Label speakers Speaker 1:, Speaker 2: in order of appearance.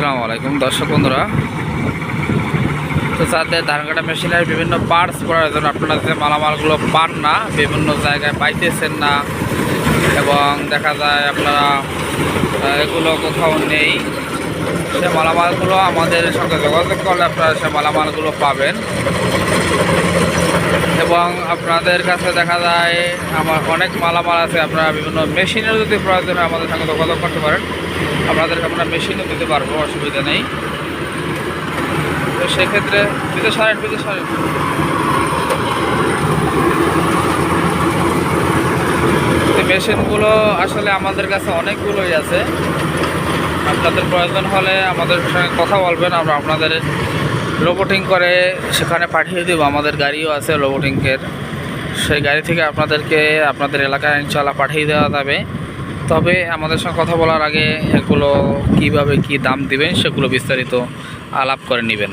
Speaker 1: আসসালামু আলাইকুম। দর্শক বন্ধুরা, তো যাদের ধান কাটা মেশিনের বিভিন্ন পার্টস প্রয়োজন আপনারা যে মালামালগুলো পান না, বিভিন্ন জায়গায় পাইতেছেন না, এবং দেখা যায় আপনারা এগুলো কোথাও নেই, সে মালামালগুলো আমাদের সঙ্গে যোগাযোগ করলে আপনারা সে মালামালগুলো পাবেন। এবং আপনাদের কাছে দেখা যায় আমার অনেক মালামাল আছে, আপনারা বিভিন্ন মেশিনের যদি প্রয়োজন হয় আমাদের সঙ্গে যোগাযোগ করতে পারেন। আপনাদেরকে আমরা মেশিনও দিতে পারব, অসুবিধা নেই। তো সেক্ষেত্রে বিদেশ সারেন বিদেশ সারেন। মেশিনগুলো আসলে আমাদের কাছে অনেকগুলোই আছে। আপনাদের প্রয়োজন হলে আমাদের সঙ্গে কথা বলবেন, আমরা আপনাদের রোবোটিং করে, সেখানে পাঠিয়ে দেবো, আমাদের গাড়িও আছে রোবোটিংয়ের সেই গাড়ি থেকে আপনাদেরকে আপনাদের এলাকায় ইনশাল্লাহ পাঠিয়ে দেওয়া যাবে। তবে আমাদের সঙ্গে কথা বলার আগে এগুলো কীভাবে কি দাম দিবেন, সেগুলো বিস্তারিত আলাপ করে নেবেন।